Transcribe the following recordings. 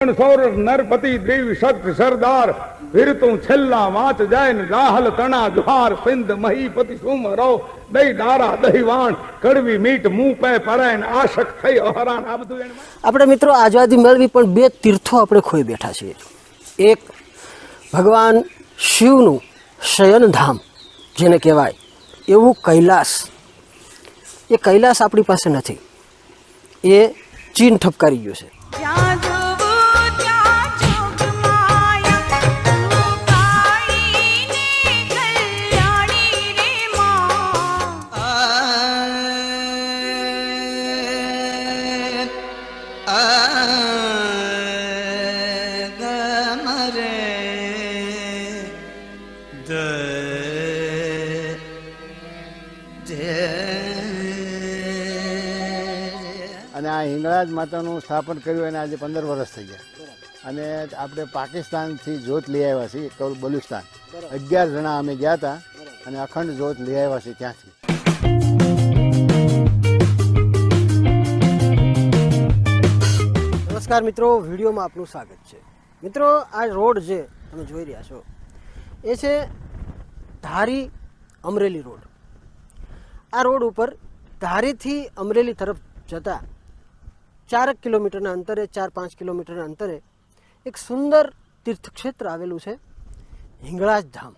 સૌર નરપતિ દ્રિવ શક્ત સરદાર વિરતું છેલ્લા વાંચ જાય ને રાહલ તણા જુહાર સિંધ મહીપતિ સુમ રો દઈ દારા દહીવાણ કડવી મીઠ મું પે પરાય આશક થઈ અહરાન આ બધું એને આપણે મિત્રો આઝાદી મેળવી પણ બે તીર્થો આપણે ખોઈ બેઠા છીએ. એક ભગવાન શિવનું શયનધામ જેને કહેવાય એવું કૈલાસ. એ કૈલાસ આપણી પાસે નથી. એ ચીન ઠપકારી ગયું છે. માતાનું સ્થાપન કર્યું એને આજે પંદર વર્ષ થઈ ગયા. અને આપણે પાકિસ્તાનથી જોત લઈ આવ્યા છીએ કૌલ બલુસ્તાન અગિયાર જણા અમે ગયા હતા અને અખંડ જોત લઈ આવ્યા છીએ ત્યાંથી. નમસ્કાર મિત્રો વિડીયોમાં આપનું સ્વાગત છે. મિત્રો આ રોડ જે તમે જોઈ રહ્યા છો એ છે ધારી અમરેલી રોડ. આ રોડ ઉપર ધારીથી અમરેલી તરફ જતા ચારક કિલોમીટરના અંતરે, ચાર પાંચ કિલોમીટરના અંતરે એક સુંદર તીર્થક્ષેત્ર આવેલું છે હિંગળાજ ધામ.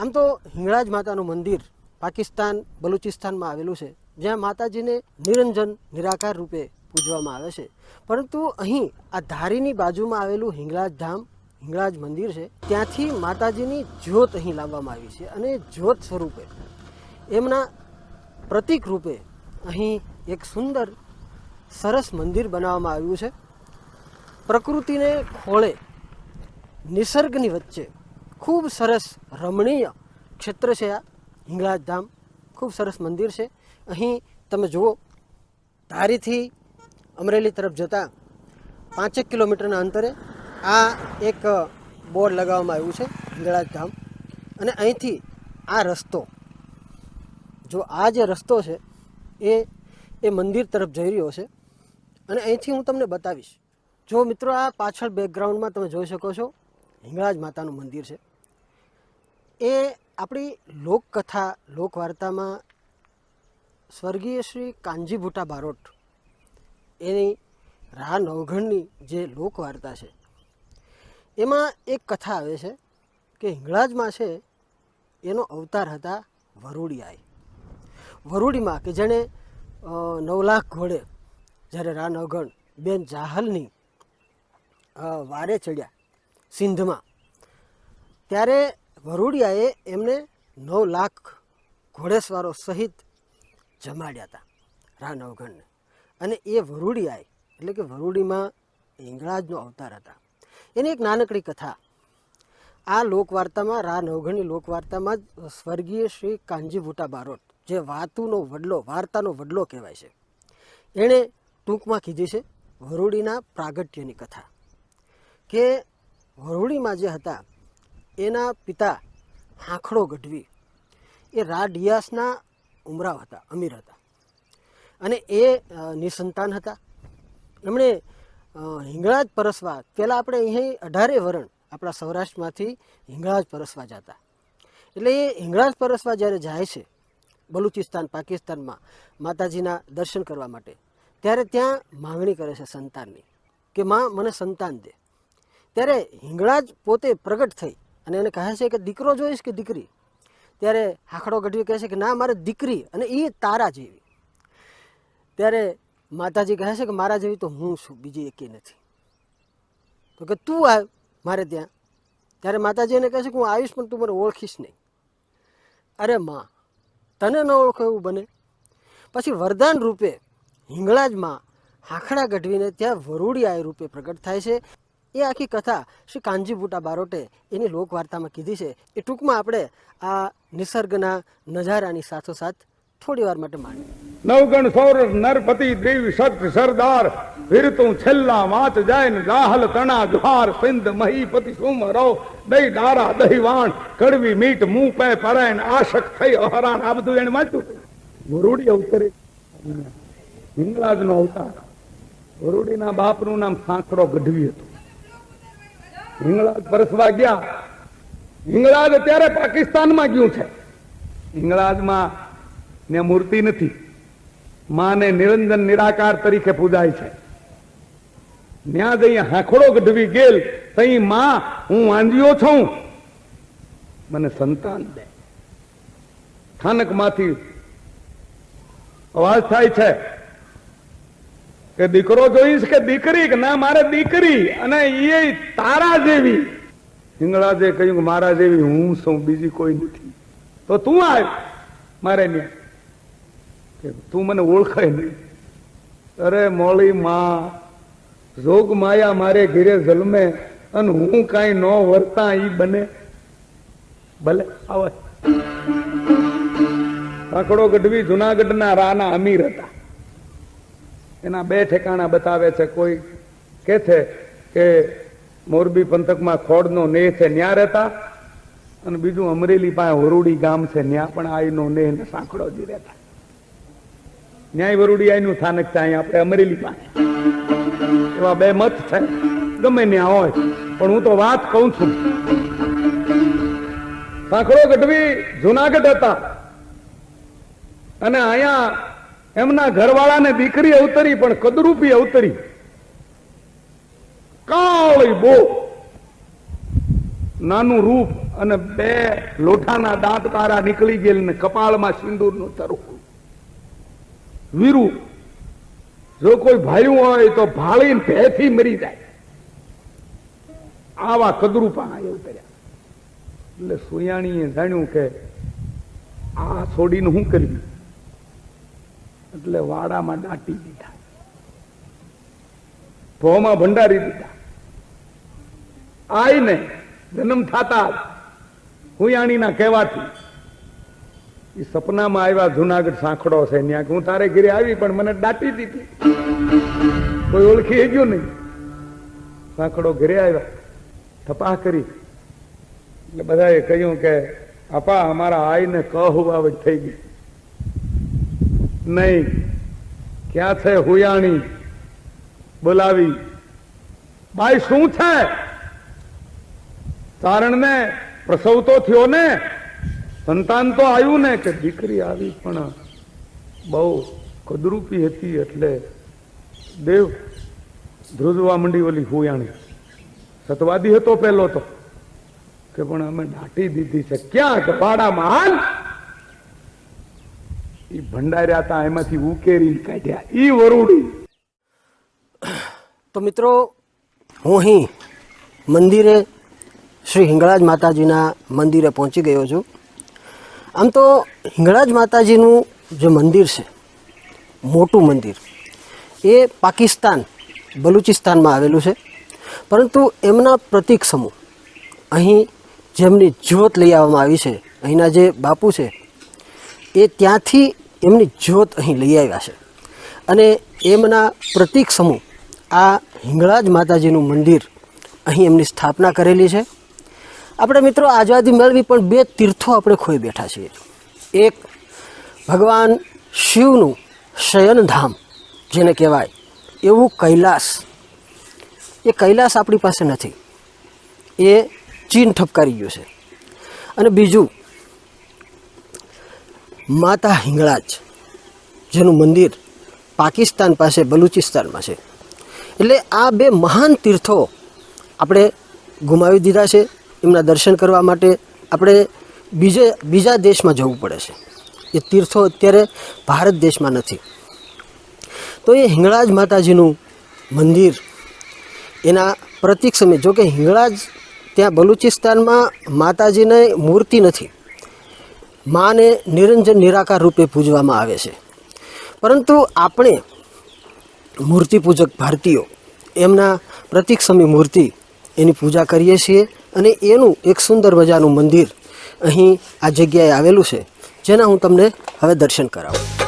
આમ તો હિંગળાજ માતાનું મંદિર પાકિસ્તાન, બલુચિસ્તાનમાં આવેલું છે, જ્યાં માતાજીને નિરંજન, નિરાકાર રૂપે પૂજવામાં આવે છે. પરંતુ અહીં આ ધારીની બાજુમાં આવેલું હિંગળાજ ધામ, હિંગળાજ મંદિર છે, ત્યાંથી માતાજીની જ્યોત અહીં લાવવામાં આવી છે અને જ્યોત સ્વરૂપે એમના પ્રતીક રૂપે અહીં એક સુંદર સરસ મંદિર બનાવવામાં આવ્યું છે. પ્રકૃતિને ખોળે નિસર્ગની વચ્ચે ખૂબ સરસ રમણીય ક્ષેત્ર છે આ હિંગળાજ ધામ. ખૂબ સરસ મંદિર છે. અહીં તમે જુઓ, ધારીથી અમરેલી તરફ જતાં પાંચેક કિલોમીટરના અંતરે આ એક બોર્ડ લગાવવામાં આવ્યું છે હિંગળાજ ધામ. અને અહીંથી આ રસ્તો, જો આ જે રસ્તો છે, એ એ મંદિર તરફ જઈ રહ્યો છે. અને અહીંથી હું તમને બતાવીશ. જો મિત્રો આ પાછળ બેકગ્રાઉન્ડમાં તમે જોઈ શકો છો, હિંગળાજ માતાનું મંદિર છે. એ આપણી લોકકથા, લોકવાર્તામાં સ્વર્ગીય શ્રી કાનજી ભૂટા બારોટ એની રા નવઘણની જે લોકવાર્તા છે, એમાં એક કથા આવે છે કે હિંગળાજમાં છે એનો અવતાર હતા વરુડિયાએ. વરુડીમાં કે જેણે નવ લાખ ઘોડે જ્યારે રાન અવગણ બેન જાહલની વારે ચડ્યા સિંધમાં, ત્યારે વરુડિયાએ એમને નવ લાખ ઘોડેસવારો સહિત જમાડ્યા હતા રાન અવગણને અને એ વરુડિયાએ, એટલે કે વરુડીમાં હિંગળાજનો અવતાર હતા. એની એક નાનકડી કથા. આ લોકવાર્તામાં રા નવઘણની લોકવાર્તામાં જ સ્વર્ગીય શ્રી કાંજીભૂટા બારોટ, જે વાતુનો વડલો, વાર્તાનો વડલો કહેવાય છે. એણે ટૂંકમાં કીધી છે વરુડીના પ્રાગટ્યની કથા. કે વરુડીમાં જે હતા, એના પિતા હાંખડો ગઢવી, એ રા ડિયાસના ઉમરાવ હતા, અમીર હતા. અને એ નિસંતાન હતા. એમણે હિંગળાજ પરસવા પહેલાં આપણે અહીં અઢારે વરણ આપણા સૌરાષ્ટ્રમાંથી હિંગળાજ પરસવા જતા. એટલે એ હિંગળાજ પરસવા જ્યારે જાય છે, બલુચિસ્તાન, પાકિસ્તાનમાં માતાજીના દર્શન કરવા માટે ત્યારે ત્યાં માંગણી કરે છે સંતાનની કે માં, મને સંતાન દે. ત્યારે હિંગળાજ પોતે પ્રગટ થઈ અને એને કહે છે કે, દીકરો જોઈશ કે દીકરી? ત્યારે હાખડો ગઢવી કહે છે કે, ના, મારે દીકરી અને એ તારા જેવી. ત્યારે માતાજી કહે છે કે, મારા જેવી તો હું છું, બીજી એકે નથી. તો કે, તું આવ મારે ત્યાં. ત્યારે માતાજી એને કહે છે કે, હું આવીશ, પણ તું મને ઓળખીશ નહીં. અરે, માં, તને ન ઓળખો એવું બને? પછી વરદાન રૂપે હિંગળાજમાં હાંખડા ગઢવીને ત્યાં વરુડિયા રૂપે પ્રગટ થાય છે. એ આખી કથા શ્રી કાનજી બુટા બારોટે એની લોકવાર્તામાં કીધી છે. એ ટૂંકમાં આપણે આ નિસર્ગના નજારાની સાથોસાથ થોડી વાર માટે માણીએ. નવગણ સૌર નરપતિ દેવ શક્ત સરદાર, વિરતું છેલ્લા વાંચ જાય ને રાહલ તણા જુહાર, સિંધ મહીપતિ સુમ રો દહી દારા દહીવાણ કડવી મીઠ મું પે પરાય ને આશક થઈ અહરાન આ બધું એને વાંચ્યું? વરુડી અવતરે હિંગળાજ નો અવતાર. વરુડીના બાપનું નામ સાંકડો ગઢવી હતું. હિંગળાજ પરસવા ગયા. હિંગળાજ અત્યારે પાકિસ્તાનમાં ગયું છે. હિંગળાજમાં ને મૂર્તિ નથી. માને નિરંજન નિરાકાર તરીકે પૂજાય છે. ત્યાં જઈ હાંખડો ગઢવી ગયેલ. તઈ માં, હું વાંધ્યો છું. મને સંતાન દે. સ્થાનકમાંથી અવાજ થાય છે. કે દીકરો જોઈશ કે દીકરી કે ના, મારે દીકરી અને એ તારા જેવી. હિંગળાજે કહ્યું કે મારા જેવી હું છું બીજી કોઈ નથી. તો તું આવ મારે કે તું મને ઓળખાય નહીં. અરે મોળી માં જોગ માયા મારે ઘેરે જલમે અને હું કાંઈ ન વર્તા ઈ બને. ભલે, આવે. કાકડો ગઢવી જુનાગઢના રાના અમીર હતા. એના બે ઠેકાણા બતાવે છે. કોઈ કે છે કે મોરબી પંથકમાં ખોડનો નેહ છે, ન્યા રહેતા? અને બીજું અમરેલી પાસે વરુડી ગામ છે, ન્યા પણ આઈનો નેહ ને સાંકળોજી રહેતા. ન્યાય વરુડી આઈનું સ્થાનક છે અહીંયા આપણે અમરેલી પાસે. એવા બે મત છે. ગમે ત્યાં હોય, પણ હું તો વાત કહું છું. સાંકળો ગઢવી જુનાગઢ હતા. અને અહીંયા એમના ઘરવાળાને દીકરી અવતરી, પણ કદરૂપી અવતરી. કાળી બો. નાનું રૂપ અને બે લોઠાના દાંત તારા નીકળી ગયેલ ને કપાળમાં સિંદૂરનું તરવું વીરુ, જો કોઈ ભાઈ હોય તો ભાળી ભેથી મરી જાય. આવા કદરૂપા ઉતર્યા. એટલે સુયાણીએ જાણ્યું કે આ છોડીને હું કર્યું એટલે વાડામાં દાટી દીધા. ભોમાં ભંડારી દીધા. આઈને જન્મ થતા હુયાણીના કહેવાથી એ સપનામાં આવ્યા જુનાગઢ સાંખડો છે. ત્યાં હું તારે ઘરે આવી પણ મને દાટી દીધી. કોઈ ઓળખી ગયું નહીં. સાંખડો ઘરે આવ્યા. થપા કરી. એટલે બધાએ કહ્યું કે, આપા, અમારા આઈને કહુવાવટ થઈ ગઈ નહીં. ક્યાં છે હુયાણી બોલાવી? બાઈ શું છે? તારણને પ્રસવ તો થયો ને? સંતાન તો આવ્યું ને કે દીકરી આવી પણ બહુ કદરૂપી હતી એટલે દેવ ધ્રુજવા મંડી ઓલી હુયાણી. સતવાદી હતો પેલો તો, કે પણ અમે દાટી દીધી છે. ક્યાં કે ભાડામાં ઈ ભંડાર્યા હતા એમાંથી ઉકેરીને કાઢ્યા. એ વરુડી. તો મિત્રો, હું અહીં મંદિરે શ્રી હિંગળાજ માતાજીના મંદિરે પહોંચી ગયો છું. આમ તો હિંગળાજ માતાજીનું જે મંદિર છે, મોટું મંદિર, એ પાકિસ્તાન, બલુચિસ્તાનમાં આવેલું છે. પરંતુ એમના પ્રતિક સમૂહ અહીં જેમની જ્યોત લઈ આવવામાં આવી છે, અહીંના જે બાપુ છે, એ ત્યાંથી એમની જ્યોત અહીં લઈ આવ્યા છે. અને એમના પ્રતીક સમૂહ, આ હિંગળાજ માતાજીનું મંદિર અહીં એમની સ્થાપના કરેલી છે. આપણે મિત્રો આઝાદી મેળવી પણ બે તીર્થો આપણે ખોઈ બેઠા છીએ. એક ભગવાન શિવનું શયનધામ, જેને કહેવાય એવું કૈલાસ. એ કૈલાસ આપણી પાસે નથી. એ ચીન ઠપકારી ગયું છે. અને બીજું માતા હિંગળાજ, જેનું મંદિર પાકિસ્તાન પાસે બલુચિસ્તાનમાં છે. એટલે આ બે મહાન તીર્થો આપણે ગુમાવી દીધા છે. એમના દર્શન કરવા માટે આપણે બીજે, બીજા દેશમાં જવું પડે છે. એ તીર્થો અત્યારે ભારત દેશમાં નથી. તો એ હિંગળાજ માતાજીનું મંદિર, એના પ્રતીક સમય જો કે હિંગળાજ ત્યાં બલુચિસ્તાનમાં માતાજીને મૂર્તિ નથી. માને નિરંજન નિરાકાર રૂપે પૂજવામાં આવે છે. પરંતુ આપણે મૂર્તિ પૂજક ભારતીયો એમના પ્રતિક સમય મૂર્તિ એની પૂજા કરીએ છીએ અને એનું એક સુંદર મજાનું મંદિર અહીં આ જગ્યાએ આવેલું છે, જેના હું તમને હવે દર્શન કરાવું.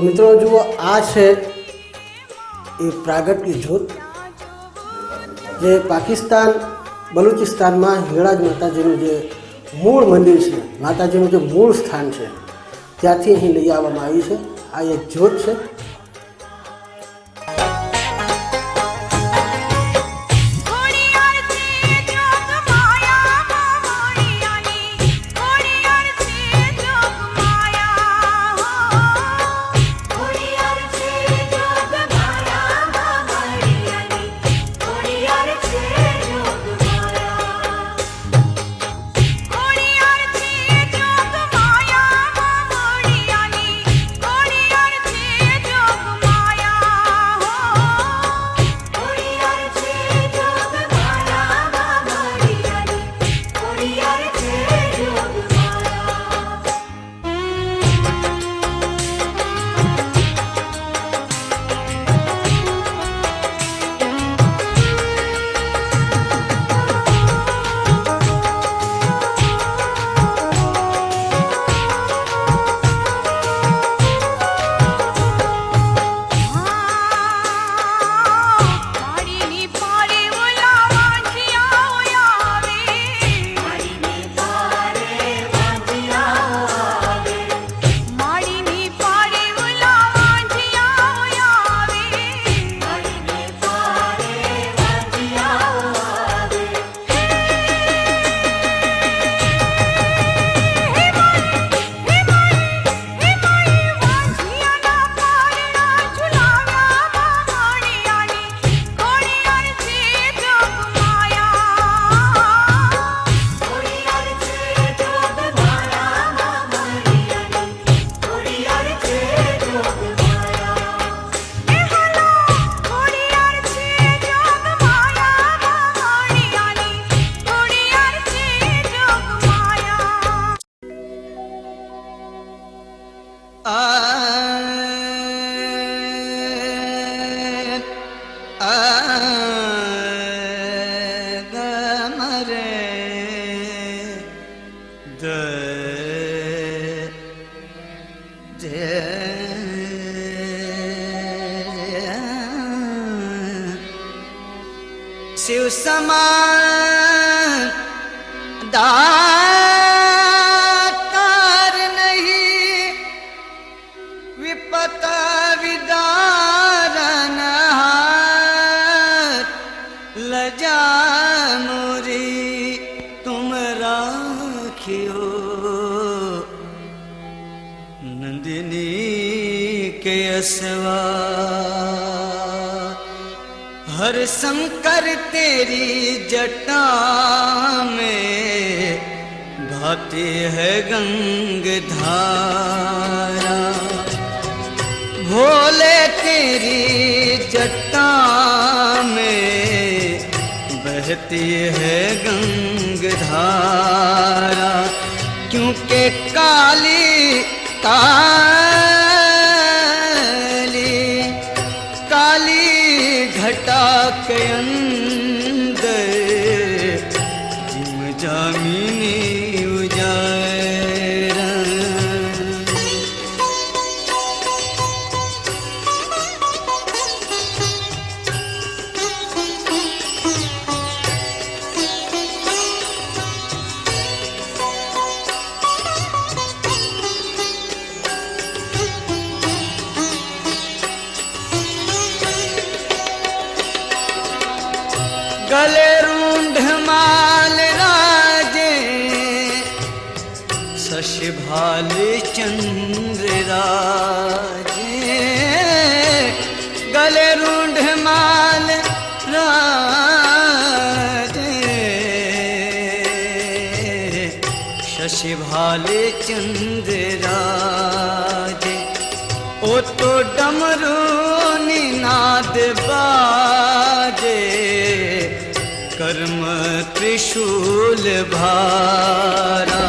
મિત્રો જુઓ, આ છે એ પ્રાગટ્ય જ્યોત જે પાકિસ્તાન, બલુચિસ્તાનમાં હિંગળાજ માતાજીનું જે મૂળ મંદિર છે, માતાજીનું જે મૂળ સ્થાન છે, ત્યાંથી અહીં લઈ આવવામાં આવ્યું છે. આ એક જ્યોત છે. देखियो। नंदिनी के असवा। हर शंकर तेरी जटा में भाती है गंग धारा। भोले तेरी जटा में बहती है गंग सहारा क्योंकि काली काली काली घटा के अंदर जिम जामी शशिभाल चंद्र राजे गले रूंढ माल राजे शशिभाल चंद्र राजे ओ तो डमरू निनाद बाजे कर्म त्रिशूल भारा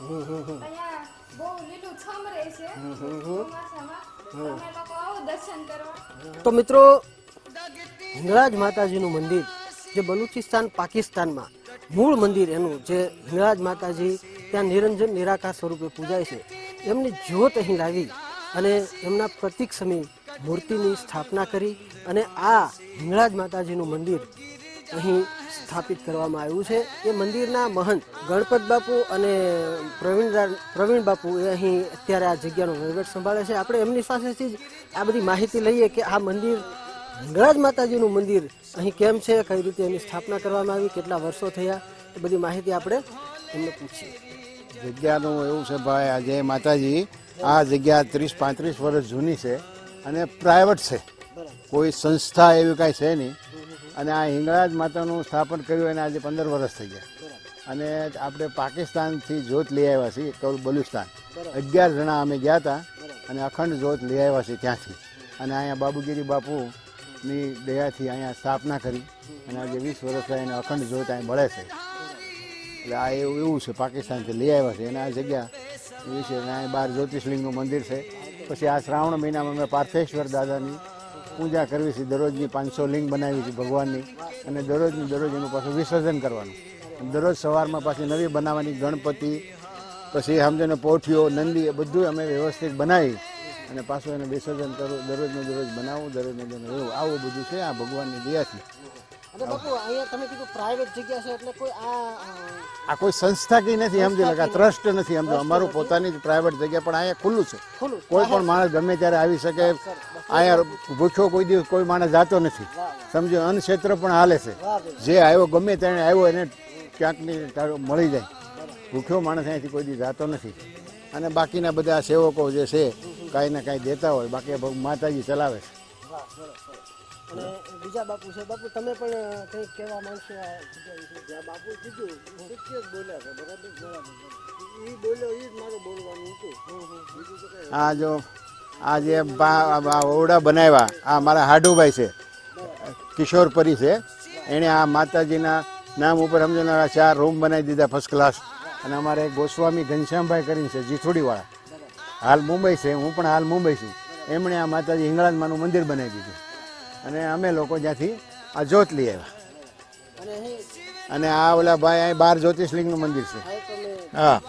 અહીંયા બહુ લીલું છમ રહે છે તમે લોકો તો મિત્રો, હિંગળાજ માતાજીનું મંદિર, જે બલુચિસ્તાન, પાકિસ્તાનમાં મૂળ મંદિર એનું, જે હિંગળાજ માતાજી ત્યાં નિરંજન, નિરાકાર સ્વરૂપે પૂજાય છે, એમની જ્યોત અહીં લાવી અને એમના પ્રતિક સમી મૂર્તિની સ્થાપના કરી અને આ હિંગળાજ માતાજીનું મંદિર અહીં સ્થાપિત કરવામાં આવ્યું છે. એ મંદિરના મહંત ગણપત બાપુ અને પ્રવીણ પ્રવીણ બાપુ એ અહીં અત્યારે આ જગ્યાનો વહીવટ સંભાળે છે. આપણે એમની પાસેથી જ આ બધી માહિતી લઈએ કે આ મંદિર હિંગળાજ માતાજીનું મંદિર અહીં કેમ છે કઈ રીતે એની સ્થાપના કરવામાં આવી કેટલા વર્ષો થયા એ બધી માહિતી આપણે એમને પૂછીએ. જગ્યાનું એવું છે ભાઈ આજે માતાજી આ જગ્યા ત્રીસ પાંત્રીસ વર્ષ જૂની છે અને પ્રાઇવેટ છે. કોઈ સંસ્થા એવી કાંઈ છે નહીં. અને આ હિંગળાજ માતાનું સ્થાપન કર્યું એને આજે પંદર વર્ષ થઈ ગયા. અને આપણે પાકિસ્તાનથી જોત લઈ આવ્યા છીએ કૌલ બલુસ્તાન અગિયાર જણા અમે ગયા હતા અને અખંડ જોત લઈ આવ્યા છીએ ત્યાંથી. અને અહીંયા બાબુગીરી બાપુની દયાથી અહીંયા સ્થાપના કરી અને આજે વીસ વર્ષ થયા એને અખંડ જોત અહીં મળે છે. એટલે આ એવું એવું છે પાકિસ્તાનથી લઈ આવ્યા છે. અને આ જગ્યા એવી છે અને અહીં બાર જ્યોતિષલિંગનું મંદિર છે. પછી આ શ્રાવણ મહિનામાં અમે પાર્થેશ્વર દાદાની પૂજા કરવી છે, દરરોજની પાંચસો લિંગ બનાવી છે ભગવાનની. અને દરરોજનું દરરોજ એનું પાછું વિસર્જન કરવાનું. દરરોજ સવારમાં પાછી નવી બનાવવાની, ગણપતિ, પછી સમજોને પોઠીઓ, નંદી, એ બધું અમે વ્યવસ્થિત બનાવી અને પાછું એને વિસર્જન કરવું દરરોજનું દરરોજ બનાવવું દરરોજનું દરરોજ આવું બધું છે આ ભગવાનની દયાથી. અને બાપુ અહીંયા તમે કીધું પ્રાઇવેટ જગ્યા છે એટલે કોઈ આ આ કોઈ સંસ્થા કઈ નથી સમજો લગા ટ્રસ્ટ નથી. સમજો અમારું પોતાની જ પ્રાઇવેટ જગ્યા પણ અહીંયા ખુલ્લું છે. કોઈ પણ માણસ ગમે ત્યારે આવી શકે. અહીંયા ભૂખ્યો કોઈ દિવસ કોઈ માણસ જાતો નથી. સમજો અનક્ષેત્ર પણ હાલે છે. જે આવ્યો ગમે તેને આવ્યો એને ક્યાંક મળી જાય. ભૂખ્યો માણસ અહીંયાથી કોઈ દિવસ જાતો નથી. અને બાકીના બધા સેવકો જે છે કાંઈ ને કાંઈ દેતા હોય. બાકી માતાજી ચલાવે છે. અને બીજા બાપુ છે. બાપુ તમે પણ કંઈક કહેવા માંગશો આ જગ્યા વિશે બાપુ કીધું સત્ય જ બોલ્યા છે બરાબર? બરાબર એ બોલ્યો એ જ મારે બોલવાનું હતું. બીજું તો કઈ આ જો આ જે બા- ઓરડા બનાવ્યા આ મારા હાડુભાઈ છે. કિશોર પરી છે. એણે આ માતાજીના નામ ઉપર સમજો આ ચાર રૂમ બનાવી દીધા ફર્સ્ટ ક્લાસ અને અમારે ગોસ્વામી ઘનશ્યામભાઈ કરીને છે જીથોડીવાળા. હાલ મુંબઈ છે હું પણ હાલ મુંબઈ છું. એમણે આ માતાજી હિંગળાજમાનું મંદિર બનાવી દીધું. અને અમે લોકો જ્યાંથી આ જોત લઈ આવ્યા. અને આ ઓલા ભાઈ અહીં બાર જ્યોતિષલિંગનું મંદિર છે. હા.